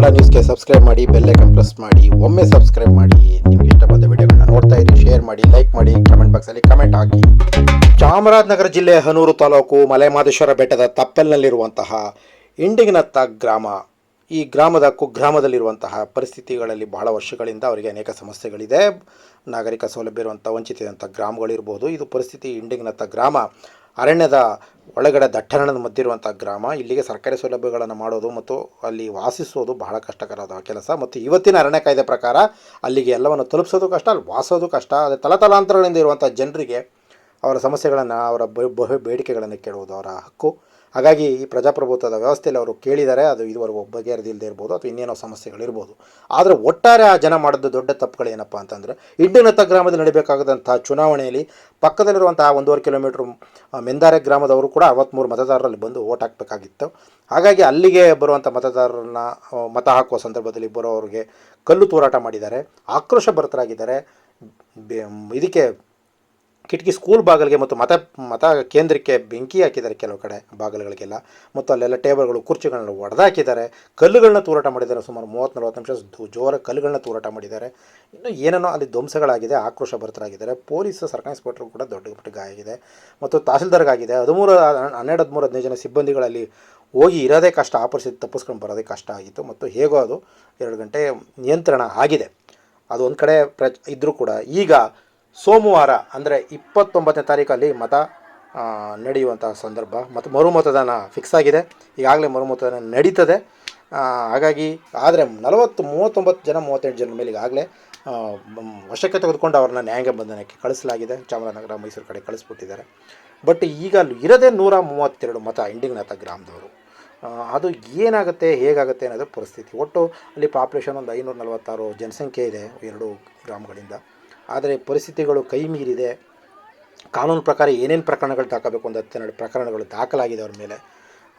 ಕನ್ನಡ ನ್ಯೂಸ್ಗೆ ಸಬ್ಸ್ಕ್ರೈಬ್ ಮಾಡಿ bell icon press ಮಾಡಿ, ಒಮ್ಮೆ ಸಬ್ಸ್ಕ್ರೈಬ್ ಮಾಡಿ. ನಿಮಗೆ ಇಷ್ಟ ಬಂದ ವಿಡಿಯೋಗಳನ್ನ ನೋಡ್ತಾ ಇರಿ, ಶೇರ್ ಮಾಡಿ, ಲೈಕ್ ಮಾಡಿ ಕಮೆಂಟ್ ಬಾಕ್ಸಲ್ಲಿ ಕಮೆಂಟ್ ಹಾಕಿ. ಚಾಮರಾಜನಗರ ಜಿಲ್ಲೆ ಹನೂರು ತಾಲೂಕು ಮಲೆಮಾದೇಶ್ವರ ಬೆಟ್ಟದ ತಪ್ಪಲ್ನಲ್ಲಿರುವಂತಹ ಇಂಡಿಗಿನತ್ತ ಗ್ರಾಮ. ಈ ಗ್ರಾಮದ ಕುಗ್ರಾಮದಲ್ಲಿರುವಂತಹ ಪರಿಸ್ಥಿತಿಗಳಲ್ಲಿ ಬಹಳ ವರ್ಷಗಳಿಂದ ಅವರಿಗೆ ಅನೇಕ ಸಮಸ್ಯೆಗಳಿದೆ. ನಾಗರಿಕ ಸೌಲಭ್ಯ ಇರುವಂಥ ವಂಚಿತ ಗ್ರಾಮಗಳಿರ್ಬೋದು. ಇದು ಪರಿಸ್ಥಿತಿ ಇಂಡಿಗಿನತ್ತ ಗ್ರಾಮ. ಅರಣ್ಯದ ಒಳಗಡೆ ದಟ್ಟರಣದ ಮಧ್ಯೆ ಇರುವಂಥ ಗ್ರಾಮ. ಇಲ್ಲಿಗೆ ಸರ್ಕಾರಿ ಸೌಲಭ್ಯಗಳನ್ನು ಮಾಡೋದು ಮತ್ತು ಅಲ್ಲಿ ವಾಸಿಸೋದು ಬಹಳ ಕಷ್ಟಕರವಾದ ಕೆಲಸ. ಮತ್ತು ಇವತ್ತಿನ ಅರಣ್ಯ ಕಾಯ್ದೆ ಪ್ರಕಾರ ಅಲ್ಲಿಗೆ ಎಲ್ಲವನ್ನು ತಲುಪಿಸೋದು ಕಷ್ಟ, ಅಲ್ಲಿ ವಾಸೋದು ಕಷ್ಟ. ಅದೇ ತಲತಲಾಂತರಗಳಿಂದ ಇರುವಂಥ ಜನರಿಗೆ ಅವರ ಸಮಸ್ಯೆಗಳನ್ನು, ಅವರ ಬೇಡಿಕೆಗಳನ್ನು ಕೇಳುವುದು ಅವರ ಹಕ್ಕು. ಹಾಗಾಗಿ ಈ ಪ್ರಜಾಪ್ರಭುತ್ವದ ವ್ಯವಸ್ಥೆಯಲ್ಲಿ ಅವರು ಕೇಳಿದ್ದಾರೆ ಅದು ಇದುವರೆಗೂ ಬಗೆಹರಿದಿಲ್ಲದೆ ಇರ್ಬೋದು ಅಥವಾ ಇನ್ನೇನೋ ಸಮಸ್ಯೆಗಳಿರ್ಬೋದು. ಆದರೆ ಒಟ್ಟಾರೆ ಆ ಜನ ಮಾಡಿದ ದೊಡ್ಡ ತಪ್ಪುಗಳೇನಪ್ಪ ಅಂತಂದರೆ ಇಂಡಿನತ್ತ ಗ್ರಾಮದಲ್ಲಿ ನಡೀಬೇಕಾದಂಥ ಚುನಾವಣೆಯಲ್ಲಿ ಪಕ್ಕದಲ್ಲಿರುವಂಥ ಒಂದೂವರೆ ಕಿಲೋಮೀಟ್ರ್ ಮೆಂದಾರೆ ಗ್ರಾಮದವರು ಕೂಡ ಅರವತ್ತ್ಮೂರು ಮತದಾರರಲ್ಲಿ ಬಂದು ಓಟ್ ಹಾಕಬೇಕಾಗಿತ್ತು. ಹಾಗಾಗಿ ಅಲ್ಲಿಗೆ ಬರುವಂಥ ಮತದಾರರನ್ನ ಮತ ಹಾಕುವ ಸಂದರ್ಭದಲ್ಲಿ ಬರೋರಿಗೆ ಕಲ್ಲು ತೂರಾಟ ಮಾಡಿದ್ದಾರೆ. ಆಕ್ರೋಶ ಭರತರಾಗಿದ್ದಾರೆ. ಇದಕ್ಕೆ ಕಿಟಕಿ ಸ್ಕೂಲ್ ಬಾಗಿಲಿಗೆ ಮತ್ತು ಮತ ಮತ ಕೇಂದ್ರಕ್ಕೆ ಬೆಂಕಿ ಹಾಕಿದ್ದಾರೆ ಕೆಲವು ಕಡೆ ಬಾಗಿಲುಗಳಿಗೆಲ್ಲ. ಮತ್ತು ಅಲ್ಲೆಲ್ಲ ಟೇಬಲ್ಗಳು, ಕುರ್ಚಿಗಳನ್ನ ಒಡೆದಾಕಿದ್ದಾರೆ. ಕಲ್ಲುಗಳನ್ನ ತೂರಾಟ ಮಾಡಿದ್ದಾರೆ. ಸುಮಾರು ಮೂವತ್ತು ನಲ್ವತ್ತು ನಿಮಿಷ ಜೋರ ಕಲ್ಲುಗಳನ್ನ ತೂರಾಟ ಮಾಡಿದ್ದಾರೆ. ಇನ್ನು ಏನೇನೋ ಅಲ್ಲಿ ಧ್ವಂಸಗಳಾಗಿದೆ, ಆಕ್ರೋಶ ಭರ್ತರಾಗಿದ್ದಾರೆ. ಪೊಲೀಸ್ ಸರ್ಕಾರಿ ಇನ್ಸ್ಪೆಕ್ಟರ್ ಕೂಡ ದೊಡ್ಡ ಮಟ್ಟ ಗಾಯ ಆಗಿದೆ. ಮತ್ತು ತಹಸೀಲ್ದಾರ್ಗಾಗಿದೆ. ಹದಿಮೂರು, ಹನ್ನೆರಡು, ಹದಿಮೂರು, ಹದಿನೈದು ಜನ ಸಿಬ್ಬಂದಿಗಳಲ್ಲಿ ಹೋಗಿ ಇರೋದೇ ಕಷ್ಟ ಆ ಪರಿಸ್ಥಿತಿ ತಪ್ಪಿಸ್ಕೊಂಡು ಬರೋದೇ ಕಷ್ಟ ಆಗಿತ್ತು. ಮತ್ತು ಹೇಗೋ ಅದು ಎರಡು ಗಂಟೆ ನಿಯಂತ್ರಣ ಆಗಿದೆ. ಅದು ಒಂದು ಕಡೆ ಪ್ರ ಇದ್ದರೂ ಕೂಡ ಈಗ ಸೋಮವಾರ, ಅಂದರೆ ಇಪ್ಪತ್ತೊಂಬತ್ತನೇ ತಾರೀಕಲ್ಲಿ ಮತ ನಡೆಯುವಂಥ ಸಂದರ್ಭ ಮತ್ತು ಮರುಮತದಾನ ಫಿಕ್ಸ್ ಆಗಿದೆ. ಈಗಾಗಲೇ ಮರುಮತದಾನ ನಡೀತದೆ. ಹಾಗಾಗಿ ಆದರೆ ನಲವತ್ತು, ಮೂವತ್ತೊಂಬತ್ತು ಜನ, ಮೂವತ್ತೆಂಟು ಜನರ ಮೇಲೆ ಈಗಾಗಲೇ ವಶಕ್ಕೆ ತೆಗೆದುಕೊಂಡು ಅವ್ರನ್ನ ನ್ಯಾಯಾಂಗ ಬಂಧನಕ್ಕೆ ಕಳಿಸಲಾಗಿದೆ. ಚಾಮರಾಜನಗರ, ಮೈಸೂರು ಕಡೆ ಕಳಿಸ್ಬಿಟ್ಟಿದ್ದಾರೆ. ಬಟ್ ಈಗ ಇರೋದೇ ನೂರ ಮೂವತ್ತೆರಡು ಮತ ಇಂಡಿಂಗ್ನಾಥ ಗ್ರಾಮದವರು. ಅದು ಏನಾಗುತ್ತೆ, ಹೇಗಾಗುತ್ತೆ ಅನ್ನೋದು ಪರಿಸ್ಥಿತಿ. ಒಟ್ಟು ಅಲ್ಲಿ ಪಾಪ್ಯುಲೇಷನ್ ಒಂದು ಐನೂರ ನಲವತ್ತಾರು ಜನಸಂಖ್ಯೆ ಇದೆ, ಎರಡು ಗ್ರಾಮಗಳಿಂದ. ಆದರೆ ಪರಿಸ್ಥಿತಿಗಳು ಕೈ ಮೀರಿದೆ. ಕಾನೂನು ಪ್ರಕಾರ ಏನೇನು ಪ್ರಕರಣಗಳು ದಾಖಬೇಕು ಒಂದು ಹತ್ತೆರಡು ಪ್ರಕರಣಗಳು ದಾಖಲಾಗಿದೆ ಅವ್ರ ಮೇಲೆ.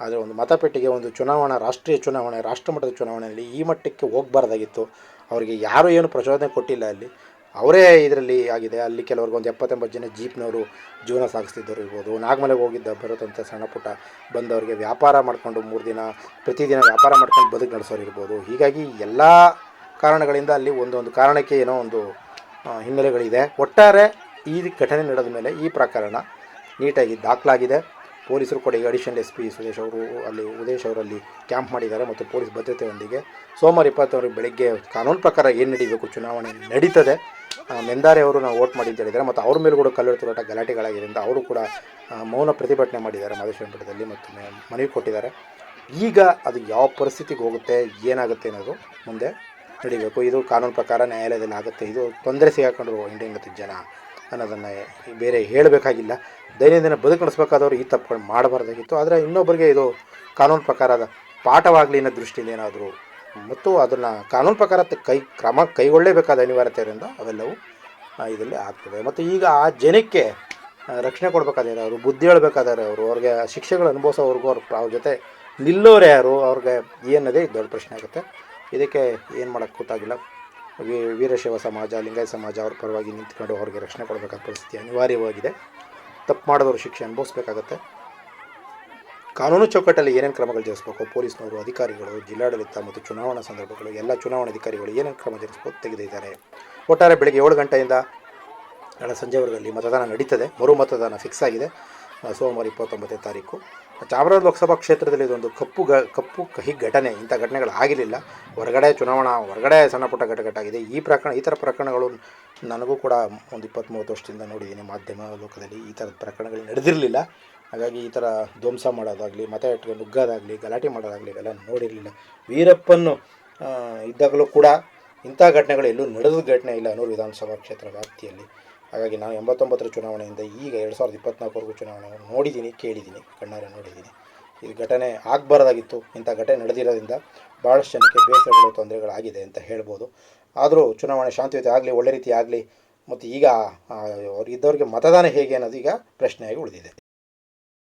ಆದರೆ ಒಂದು ಮತಪೆಟ್ಟಿಗೆ ಒಂದು ಚುನಾವಣಾ, ರಾಷ್ಟ್ರೀಯ ಚುನಾವಣೆ, ರಾಷ್ಟ್ರಮಟ್ಟದ ಚುನಾವಣೆಯಲ್ಲಿ ಈ ಮಟ್ಟಕ್ಕೆ ಹೋಗಬಾರ್ದಾಗಿತ್ತು. ಅವರಿಗೆ ಯಾರೂ ಏನು ಪ್ರಚೋದನೆ ಕೊಟ್ಟಿಲ್ಲ ಅಲ್ಲಿ. ಅವರೇ ಇದರಲ್ಲಿ ಆಗಿದೆ. ಅಲ್ಲಿ ಕೆಲವ್ರಿಗೆ ಒಂದು ಎಪ್ಪತ್ತೆಂಬತ್ತು ಜನ ಜೀಪ್ನವರು ಜೀವನ ಸಾಗಿಸ್ತಿದ್ದವರು ಇರ್ಬೋದು. ನಾಗಮಲೆಗೆ ಹೋಗಿದ್ದ ಬರುತ್ತಂಥ ಸಣ್ಣ ಪುಟ್ಟ ಬಂದವರಿಗೆ ವ್ಯಾಪಾರ ಮಾಡಿಕೊಂಡು ಮೂರು ದಿನ, ಪ್ರತಿದಿನ ವ್ಯಾಪಾರ ಮಾಡ್ಕೊಂಡು ಬದುಕು ನಡೆಸೋರು ಇರ್ಬೋದು. ಹೀಗಾಗಿ ಎಲ್ಲ ಕಾರಣಗಳಿಂದ ಅಲ್ಲಿ ಒಂದೊಂದು ಕಾರಣಕ್ಕೆ ಏನೋ ಒಂದು ಹಿನ್ನೆಲೆಗಳಿದೆ. ಒಟ್ಟಾರೆ ಈ ಘಟನೆ ನಡೆದ ಮೇಲೆ ಈ ಪ್ರಕರಣ ನೀಟಾಗಿ ದಾಖಲಾಗಿದೆ. ಪೊಲೀಸರು ಕೂಡ ಈಗ ಅಡಿಷನಲ್ ಎಸ್ ಪಿ ಸುದೇಶ್ ಅವರು ಅಲ್ಲಿ, ಉದೇಶ್ ಅವರಲ್ಲಿ ಕ್ಯಾಂಪ್ ಮಾಡಿದ್ದಾರೆ ಮತ್ತು ಪೊಲೀಸ್ ಭದ್ರತೆಯೊಂದಿಗೆ. ಸೋಮವಾರ ಇಪ್ಪತ್ತವರಿಗೆ ಬೆಳಗ್ಗೆ ಕಾನೂನು ಪ್ರಕಾರ ಏನು ನಡೀಬೇಕು ಚುನಾವಣೆ ನಡೀತದೆ. ಮೆಂದಾರೆ ಅವರು ನಾವು ವೋಟ್ ಮಾಡಿ ಅಂತ ಹೇಳಿದ್ದಾರೆ ಮತ್ತು ಅವ್ರ ಮೇಲೆ ಕೂಡ ಕಲ್ಲು ತುರಾಟ ಗಲಾಟೆಗಳಾಗಿದ್ದರಿಂದ ಅವರು ಕೂಡ ಮೌನ ಪ್ರತಿಭಟನೆ ಮಾಡಿದ್ದಾರೆ ಬೆಟ್ಟದಲ್ಲಿ ಮತ್ತು ಮನವಿ ಕೊಟ್ಟಿದ್ದಾರೆ. ಈಗ ಅದು ಯಾವ ಪರಿಸ್ಥಿತಿಗೆ ಹೋಗುತ್ತೆ, ಏನಾಗುತ್ತೆ ಅನ್ನೋದು ಮುಂದೆ ನಡಿಬೇಕು ಇದು ಕಾನೂನು ಪ್ರಕಾರ ನ್ಯಾಯಾಲಯದಲ್ಲಿ ಆಗುತ್ತೆ. ಇದು ತೊಂದರೆ ಸಿಗಾಕೊಂಡ್ರು ಇಂಡಿಯನ್ ಜನ ಅನ್ನೋದನ್ನು ಬೇರೆ ಹೇಳಬೇಕಾಗಿಲ್ಲ. ದೈನಂದಿನ ಬದುಕು ಈ ತಪ್ಪುಗಳು ಮಾಡಬಾರ್ದಾಗಿತ್ತು. ಆದರೆ ಇನ್ನೊಬ್ಬರಿಗೆ ಇದು ಕಾನೂನು ಪ್ರಕಾರದ ಪಾಠವಾಗಲಿ ಅನ್ನೋ ದೃಷ್ಟಿಯಿಂದ ಏನಾದರೂ ಮತ್ತು ಅದನ್ನು ಕಾನೂನು ಪ್ರಕಾರ ಕೈ ಕ್ರಮ ಕೈಗೊಳ್ಳಲೇಬೇಕಾದ ಅನಿವಾರ್ಯತೆ ಇರೋದ್ರಿಂದ ಅವೆಲ್ಲವೂ ಇದರಲ್ಲಿ ಆಗ್ತದೆ. ಮತ್ತು ಈಗ ಆ ಜನಕ್ಕೆ ರಕ್ಷಣೆ ಕೊಡಬೇಕಾದ್ರೆ ಅವರು ಬುದ್ಧಿ ಹೇಳ್ಬೇಕಾದ್ರೆ ಅವರು, ಅವ್ರಿಗೆ ಶಿಕ್ಷೆಗಳು ಅನುಭವಿಸೋವ್ರಿಗೂ ಅವ್ರ ಅವ್ರ ಜೊತೆ ನಿಲ್ಲೋರು ಯಾರು, ಅವ್ರಿಗೆ ಏನದೇ ದೊಡ್ಡ ಪ್ರಶ್ನೆ ಆಗುತ್ತೆ. ಇದಕ್ಕೆ ಏನು ಮಾಡೋಕ್ಕೆ ಗೊತ್ತಾಗಿಲ್ಲ ವೀರಶೈವ ಸಮಾಜ, ಲಿಂಗಾಯತ ಸಮಾಜ ಅವ್ರ ಪರವಾಗಿ ನಿಂತ್ಕೊಂಡು ಅವ್ರಿಗೆ ರಕ್ಷಣೆ ಕೊಡಬೇಕಾದ ಪರಿಸ್ಥಿತಿ ಅನಿವಾರ್ಯವಾಗಿದೆ. ತಪ್ಪು ಮಾಡಿದವರು ಶಿಕ್ಷೆ ಅನುಭವಿಸ್ಬೇಕಾಗತ್ತೆ. ಕಾನೂನು ಚೌಕಟ್ಟಲ್ಲಿ ಏನೇನು ಕ್ರಮಗಳು ಜರುಗಿಸ್ಬೇಕು? ಪೊಲೀಸ್ನವರು, ಅಧಿಕಾರಿಗಳು, ಜಿಲ್ಲಾಡಳಿತ ಮತ್ತು ಚುನಾವಣಾ ಸಂದರ್ಭಗಳು, ಎಲ್ಲ ಚುನಾವಣಾ ಅಧಿಕಾರಿಗಳು ಏನೇನು ಕ್ರಮ ಜರುಗಿಸ್ಬೋದು ತೆಗೆದಿದ್ದಾರೆ. ಒಟ್ಟಾರೆ ಬೆಳಗ್ಗೆ ಏಳು ಗಂಟೆಯಿಂದ ನಾಳೆ ಸಂಜೆವರೆಗಲ್ಲಿ ಮತದಾನ ನಡೀತದೆ. ಮರು ಮತದಾನ ಫಿಕ್ಸ್ ಆಗಿದೆ. ಸೋಮವಾರ ಇಪ್ಪತ್ತೊಂಬತ್ತನೇ ತಾರೀಕು. ಚಾಮರಾಜ ಲೋಕಸಭಾ ಕ್ಷೇತ್ರದಲ್ಲಿ ಇದೊಂದು ಕಪ್ಪು ಗ ಕಪ್ಪು ಕಹಿ ಘಟನೆ. ಇಂಥ ಘಟನೆಗಳು ಆಗಿರಲಿಲ್ಲ. ಹೊರಗಡೆ ಚುನಾವಣಾ, ಹೊರಗಡೆ ಸಣ್ಣ ಪುಟ್ಟ ಘಟಘಟಾಗಿದೆ ಈ ಪ್ರಕರಣ, ಈ ಥರ ಪ್ರಕರಣಗಳು ನನಗೂ ಕೂಡ ಒಂದು ಇಪ್ಪತ್ತ್ ಮೂವತ್ತು ವರ್ಷದಿಂದ ನೋಡಿದ್ದೀನಿ ಮಾಧ್ಯಮ ಲೋಕದಲ್ಲಿ. ಈ ಥರದ ಪ್ರಕರಣಗಳು ನಡೆದಿರಲಿಲ್ಲ. ಹಾಗಾಗಿ ಈ ಥರ ಧ್ವಂಸ ಮಾಡೋದಾಗಲಿ, ಮತ ಇಟ್ಕೊಂಡು ನುಗ್ಗೋದಾಗಲಿ, ಗಲಾಟೆ ಮಾಡೋದಾಗಲಿ ಇವೆಲ್ಲ ನೋಡಿರಲಿಲ್ಲ. ವೀರಪ್ಪನ್ನು ಇದ್ದಾಗಲೂ ಕೂಡ ಇಂಥ ಘಟನೆಗಳು ಎಲ್ಲೂ ನಡೆದ ಘಟನೆ ಇಲ್ಲ ಅನ್ನೋರು ವಿಧಾನಸಭಾ ಕ್ಷೇತ್ರ ವ್ಯಾಪ್ತಿಯಲ್ಲಿ. ಹಾಗಾಗಿ ನಾನು ಎಂಬತ್ತೊಂಬತ್ತರ ಚುನಾವಣೆಯಿಂದ ಈಗ ಎರಡು ಸಾವಿರದ ಇಪ್ಪತ್ನಾಲ್ಕವರೆಗೂ ಚುನಾವಣೆ ನೋಡಿದ್ದೀನಿ, ಕೇಳಿದ್ದೀನಿ, ಕಣ್ಣಾರೆ ನೋಡಿದ್ದೀನಿ. ಈ ಘಟನೆ ಆಗಬಾರ್ದಾಗಿತ್ತು, ಇಂಥ ಘಟನೆ ನಡೆದಿರೋದ್ರಿಂದ ಭಾಳಷ್ಟು ಜನಕ್ಕೆ ಬೇಸರಗಳು, ತೊಂದರೆಗಳಾಗಿದೆ ಅಂತ ಹೇಳ್ಬೋದು. ಆದರೂ ಚುನಾವಣೆ ಶಾಂತಿಯುತ ಆಗಲಿ, ಒಳ್ಳೆ ರೀತಿ ಆಗಲಿ, ಮತ್ತು ಈಗ ಅವ್ರು ಇದ್ದವ್ರಿಗೆ ಮತದಾನ ಹೇಗೆ ಅನ್ನೋದು ಈಗ ಪ್ರಶ್ನೆಯಾಗಿ ಉಳಿದಿದೆ.